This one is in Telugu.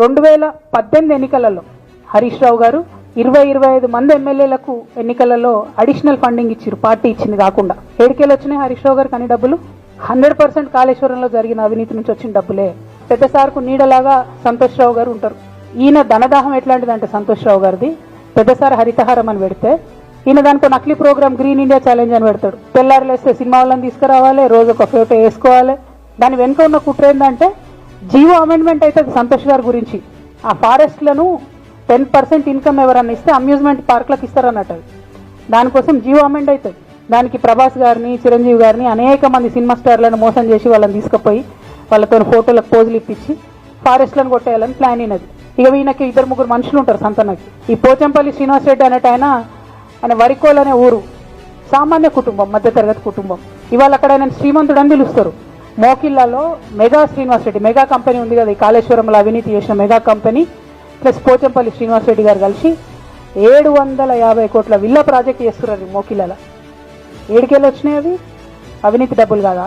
రెండు వేల పద్దెనిమిది ఎన్నికలలో హరీష్ రావు గారు ఇరవై ఇరవై ఐదు మంది ఎమ్మెల్యేలకు ఎన్నికలలో అడిషనల్ ఫండింగ్ ఇచ్చారు పార్టీ ఇచ్చింది కాకుండా. ఏడికెళ్ళి వచ్చినాయి హరీష్ రావు గారికి అన్ని డబ్బులు? హండ్రెడ్ పర్సెంట్ కాళేశ్వరంలో జరిగిన అవినీతి నుంచి వచ్చిన డబ్బులే. పెద్ద సార్కు నీడలాగా సంతోష్ రావు గారు ఉంటారు. ఈయన ధనదాహం ఎట్లాంటిదంటే సంతోష్ రావు గారిది. పెద్ద సార్ హరితహారం అని పెడితే ఈయన దానికో నకిలీ ప్రోగ్రామ్ గ్రీన్ ఇండియా ఛాలెంజ్ అని పెడతాడు. తెల్లారులేస్తే సినిమా వాళ్ళని తీసుకురావాలి రోజు ఒక ఫోటో వేసుకోవాలి. దాని వెనుక ఉన్న కుట్ర ఏంటంటే జీవో అమెండ్మెంట్ అయితే సంతోష్ గారి గురించి. ఆ ఫారెస్ట్లను టెన్ పర్సెంట్ ఇన్కమ్ ఎవరన్నా ఇస్తే అమ్యూజ్మెంట్ పార్క్లకు ఇస్తారన్నట్టు దానికోసం జీవో అమెండ్ అవుతుంది దానికి ప్రభాస్ గారిని చిరంజీవి గారిని అనేక మంది సినిమా స్టార్లను మోసం చేసి వాళ్ళని తీసుకుపోయి వాళ్ళతో ఫోటోలకు పోజులు ఇప్పించి ఫారెస్ట్లను కొట్టేయాలని ప్లాన్ అయినది. ఇక ఈయనకి ఇద్దరు ముగ్గురు మనుషులు ఉంటారు సంతనకి. ఈ పోచంపల్లి శ్రీనివాస్ రెడ్డి అనేట ఆయన ఆయన వరికోల్ అనే ఊరు. సామాన్య కుటుంబం మధ్యతరగతి కుటుంబం. ఇవాళ అక్కడ ఆయన శ్రీమంతుడు అని పిలుస్తారు. మోకిళ్ళలో mega Srinivas Reddy mega company ఉంది కదా ఈ కాళేశ్వరంలో అవినీతి చేసిన mega company plus Pochampalli Srinivas Reddy గారు కలిసి ఏడు వందల యాభై కోట్ల విల్ల ప్రాజెక్ట్ చేస్తున్నారు ఈ ఏడుకెళ్ళి వచ్చినాయి అవి? అవినీతి డబ్బులు కాదా?